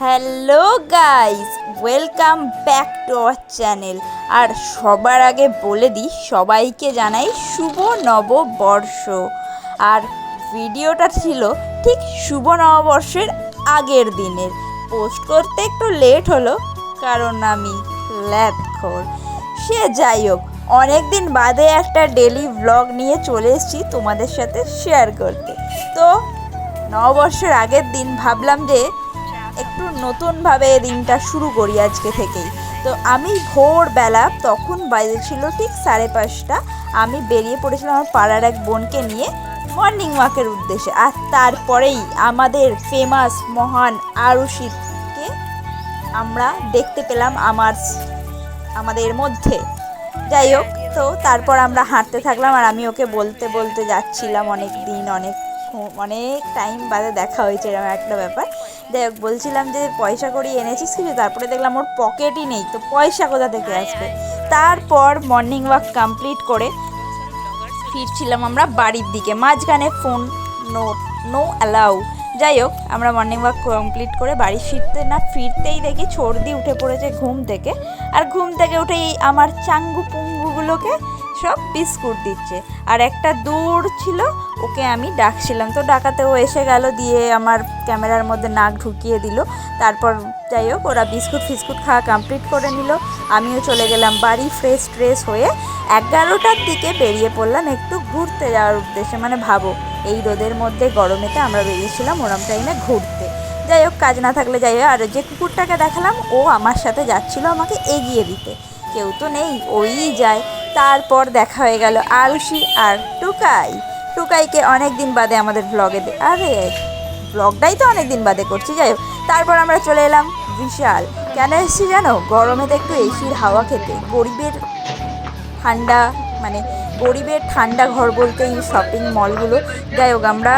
Hello guys welcome back to our channel আর সবার আগে বলে দিই, সবাইকে জানাই শুভ নববর্ষ। আর ভিডিওটা ছিল ঠিক শুভ নববর্ষের আগের দিনের। পোস্ট করতে একটু লেট হলো, কারণ আমি ল্যাদখোর সে যাই হোক অনেক দিন বাদে একটা ডেলি ব্লগ নিয়ে চলে এসেছি তোমাদের সাথে শেয়ার করতে। তো নববর্ষের আগের দিন ভাবলাম যে একটু নতুনভাবে দিনটা শুরু করি আজকে থেকেই। তো আমি ভোরবেলা তখন বাইরে ছিল ঠিক সাড়ে পাঁচটা, আমি বেরিয়ে পড়েছিলাম আমার পাড়ার এক বোনকে নিয়ে মর্নিং ওয়াকের উদ্দেশ্যে। আর তারপরেই আমাদের ফেমাস মহান আরুষিতকে আমরা দেখতে পেলাম আমার, আমাদের মধ্যে। যাই হোক, তো তারপর আমরা হাঁটতে থাকলাম আর আমি ওকে বলতে বলতে যাচ্ছিলাম অনেক দিন, অনেক অনেক টাইম বাদে দেখা হয়েছে, এরকম একটা ব্যাপার। হোক বলছিলাম যে পয়সা করি এনেছিস কিছু তারপরে দেখলাম ওর পকেটই নেই তো পয়সা কোথা থেকে আসবে? তারপর মর্নিং ওয়াক কমপ্লিট করে ফিরছিলাম আমরা বাড়ির দিকে মাঝখানে ফোন নো নো অ্যালাউ যাই হোক আমরা মর্নিং ওয়াক কমপ্লিট করে বাড়ি ফিরতে না ফিরতেই দেখি সর্দি উঠে পড়েছে ঘুম থেকে। আর ঘুম থেকে উঠেই আমার চাঙ্গু পুঙ্গুগুলোকে সব বিস্কুট দিচ্ছে। আর একটা দূর ছিল, ওকে আমি ডাকছিলাম। তো ডাকাতে ও এসে গেল, দিয়ে আমার ক্যামেরার মধ্যে নাক ঢুকিয়ে দিল। তারপর যাই হোক, ওরা বিস্কুট ফিস্কুট খাওয়া কমপ্লিট করে নিল। আমিও চলে গেলাম বাড়ি ফ্রেশ ট্রেশ হয়ে এগারোটার দিকে বেরিয়ে পড়লাম একটু ঘুরতে যাওয়ার উদ্দেশ্যে। মানে ভাবো, এই রোদের মধ্যে গরমেতে আমরা বেরিয়েছিলাম ওরম টাইমে ঘুরতে। যাই হোক, কাজ না থাকলে যাই হোক। আর যে কুকুরটাকে দেখালাম, ও আমার সাথে যাচ্ছিল আমাকে এগিয়ে দিতে। কেউ তো নেই, ওই যায়। তারপর দেখা হয়ে গেল আলসি আর টুকাই। টুকাইকে অনেক দিন বাদে আমাদের ব্লগে আরে ব্লগটাই তো অনেক দিন বাদে করছি, যাই হোক। তারপর আমরা চলে এলাম বিশাল। কেন এসেছি জানো? গরমেতে একটু এসির হাওয়া খেতে। গরিবের ঠান্ডা মানে গরিবের ঠান্ডা ঘর বলতে এই শপিং মলগুলো যাই হোক, আমরা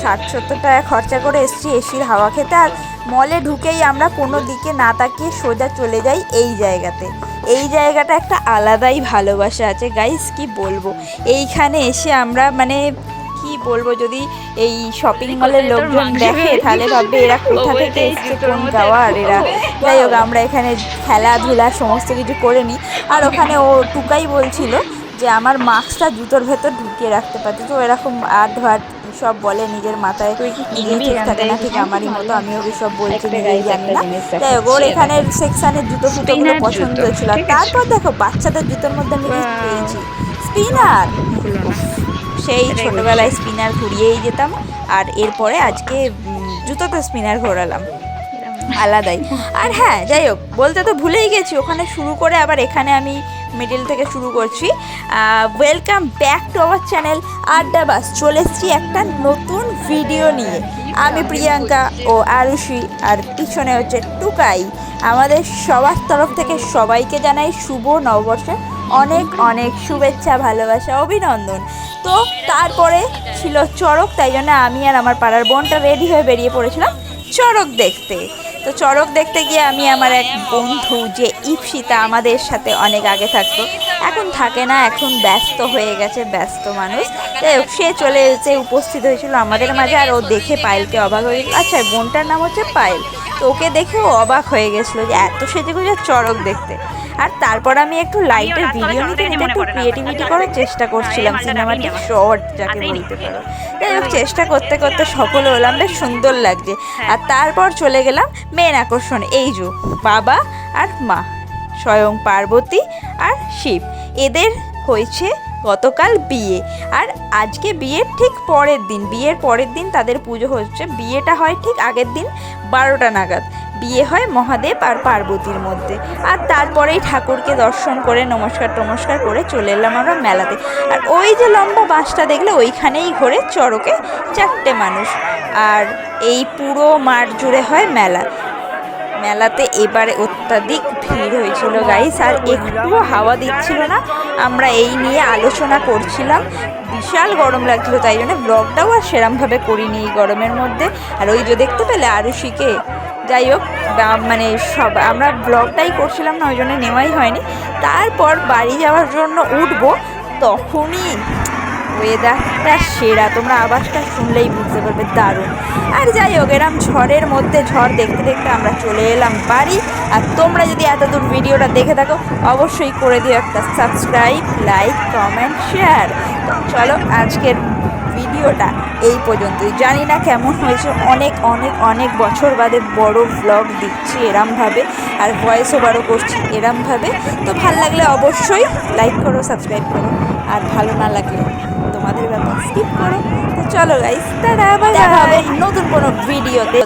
ষাট সত্তর টাকা খরচা করে এসেছি এসির হাওয়া খেতে। আর মলে ঢুকেই আমরা কোনো দিকে না তাকিয়ে সোজা চলে যাই এই জায়গাতে। এই জায়গাটা একটা আলাদাই ভালোবাসা আছে। গাইস কি বলব? এইখানে এসে আমরা মানে কি বলব যদি এই শপিং মলের লোকজন দেখে তাহলে ভাববে এরা কোথা থেকে এসছে কোন গাওয়া আর এরা। যাই হোক আমরা এখানে খেলাধুলা সমস্ত কিছু করে নিই। আর ওখানে ও টুকাই বলছিল যে আমার মাস্কটা জুতোর ভেতর ঢুকিয়ে রাখতে পারতে। তো এরকম আট ভাট সব বলে নিজের মাথায় নিজেই ঠিক থাকে না ঠিক আমারই মতো আমি ওকে সব বলছি নিজেই জানি না। যাই হোক ওর এখানের সেকশানের জুতো ফুটোগুলো পছন্দ ছিল তারপর দেখো বাচ্চাদের জুতোর মধ্যে আমি পেয়েছি স্পিনার! সেই ছোটবেলায় স্পিনার ঘুরিয়েই যেতাম আর এরপরে আজকে জুতোতে স্পিনার ঘোরালাম। আলাদাই। আর হ্যাঁ যাই হোক বলতে তো ভুলেই গেছি ওখানে শুরু করে আবার এখানে আমি মিডিল থেকে শুরু করছি। Welcome back to our channel আড্ডা বাস চলে এসেছি একটা নতুন ভিডিও নিয়ে। আমি প্রিয়াঙ্কা ও আরুষি, আর পিছনে হচ্ছে টুকাই। আমাদের সবার তরফ থেকে সবাইকে জানাই শুভ নববর্ষের অনেক অনেক শুভেচ্ছা, ভালোবাসা, অভিনন্দন। তো তারপরে ছিল চড়ক, তাই জন্য আমি আর আমার পাড়ার বোনটা রেডি হয়ে বেরিয়ে পড়েছিলাম চড়ক দেখতে। তো চড়ক দেখতে গিয়ে আমি আমার এক বন্ধু যে ইপসিতা আমাদের সাথে অনেক আগে থাকতো, এখন থাকে না, এখন ব্যস্ত হয়ে গেছে, ব্যস্ত মানুষ। সে চলে এসে উপস্থিত হয়েছিল আমাদের মাঝে আর ও দেখে পায়েলকে অবাক হয়ে গেল। আচ্ছা বোনটার নাম হচ্ছে পায়েল। তো ওকে দেখে ও অবাক হয়ে গেছিল যে এত সেজে গুজে চড়ক দেখতে। আর তারপর আমি একটু লাইটের ভিডিও নিতে নিতে একটু ক্রিয়েটিভিটি করার চেষ্টা করছিলাম সিনেমাটিক শর্ট যাকে বলতে পারো। যাই হোক চেষ্টা করতে করতে সফল হলাম বেশ সুন্দর লাগছে। আর তারপর চলে গেলাম মেন আকর্ষণ এই যো বাবা আর মা স্বয়ং পার্বতী আর শিব। এদের হয়েছে গতকাল বিয়ে। আর আজকে বিয়ের ঠিক পরের দিন বিয়ের পরের দিন তাদের পুজো হচ্ছে বিয়েটা হয় ঠিক আগের দিন বারোটা নাগাদ। বিয়ে হয় মহাদেব আর পার্বতীর মধ্যে। আর তারপরেই ঠাকুরকে দর্শন করে নমস্কার টমস্কার করে চলে এলাম আমরা মেলাতে। আর ওই যে লম্বা বাঁশটা দেখলে ওইখানেই ঘোরে চড়কে চারটে মানুষ। আর এই পুরো মাঠ জুড়ে হয় মেলা। মেলাতে এবারে অত্যাধিক ভিড় হয়েছিল গাইস আর একটুও হাওয়া দিচ্ছিল না। আমরা এই নিয়ে আলোচনা করছিলাম। বিশাল গরম লাগছিল, তাই জন্য ব্লগটাও আর সেরমভাবে করিনি এই গরমের মধ্যে। আর ওই যে দেখতে পেলে আরুষিকে যাই হোক মানে সব, আমরা ব্লগটাই করছিলাম না, ওই জন্য নেওয়াই হয়নি। তারপর বাড়ি যাওয়ার জন্য উঠবো, তখনই ওয়েদারটা সেরা। তোমরা আওয়াজটা শুনলেই বুঝতে পারবে, দারুণ। আর যাই হোক, এরম ঝড়ের মধ্যে, ঝড় দেখতে দেখতে আমরা চলে এলাম বাড়ি। আর তোমরা যদি এতদূর ভিডিওটা দেখে থাকো, অবশ্যই করে দিও একটা সাবস্ক্রাইব লাইক কমেন্ট শেয়ার তো চলো, আজকের ভিডিওটা এই পর্যন্তই। জানি না কেমন হয়েছে, অনেক অনেক অনেক বছর বাদে বড় ব্লগ দিচ্ছি এরমভাবে আর ভয়েস ওভারও করছি এরমভাবে। তো ভালো লাগলে অবশ্যই লাইক করো সাবস্ক্রাইব করো আর ভালো না লাগলে তোমাদের ব্যাপার স্কিপ করো। তো চলো গাইস তারা আবার হবে নতুন কোনো ভিডিওতে